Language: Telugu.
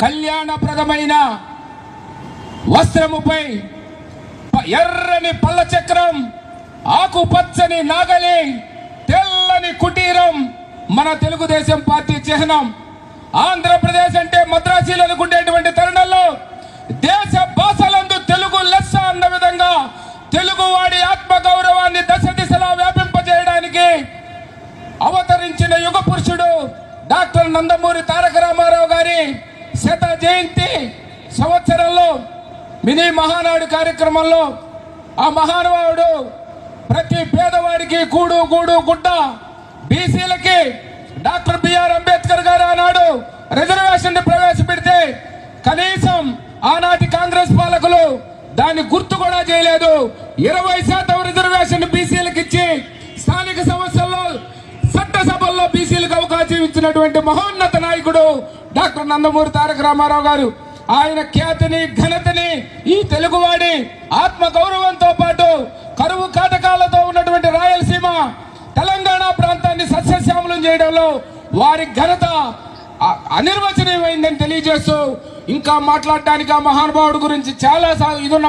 కళ్యాణప్రదమైన వస్త్రముపై ప- ఎర్రని పల్ల చక్రం ఆకుపచ్చని నాగలి తెల్లని కుటీరం మన తెలుగుదేశం పార్టీ చిహ్నం. ఆంధ్రప్రదేశ్ అంటే మద్రాసీలు అనుకునేటువంటి తరుణంలో దేశ భాషలందు తెలుగు లెస్స అన్న విధంగా తెలుగువాడి ఆత్మ గౌరవాన్ని దశ దిశలా వ్యాపింపజేయడానికి అవతరించిన యుగ పురుషుడు డాక్టర్ నందమూరి తారక రామారావు గారి శత జయంతి సంవత్సరంలో మినీ మహానాడు కార్యక్రమంలో ఆ మహానుభావుడు ప్రతి పేదవాడికి కూడు గూడు గుడ్డ బీసీలకి డాక్టర్ బిఆర్ అంబేద్కర్ గారు ఆనాడు రిజర్వేషన్ ప్రవేశపెడితే కనీసం ఆనాటి కాంగ్రెస్ పాలకులు దాన్ని గుర్తు కూడా చేయలేదు. ఇరవై శాతం రిజర్వేషన్ బీసీలకు ఇచ్చి స్థానిక సంస్థల్లో చట్టసభల్లో బీసీలకు అవకాశం ఇచ్చినటువంటి మహోన్నత డాక్టర్ నందమూరి తారక రామారావు గారు ఆయన ఖ్యాతిని ఘనతని ఈ తెలుగువాడి ఆత్మ గౌరవంతో పాటు కరువు కాటకాలతో ఉన్నటువంటి రాయలసీమ తెలంగాణ ప్రాంతాన్ని సస్యశ్యామలం చేయడంలో వారి ఘనత అనిర్వచనీయమైందని తెలియజేస్తూ ఇంకా మాట్లాడడానికి ఆ మహానుభావుడు గురించి చాలా సా- ఇదున్న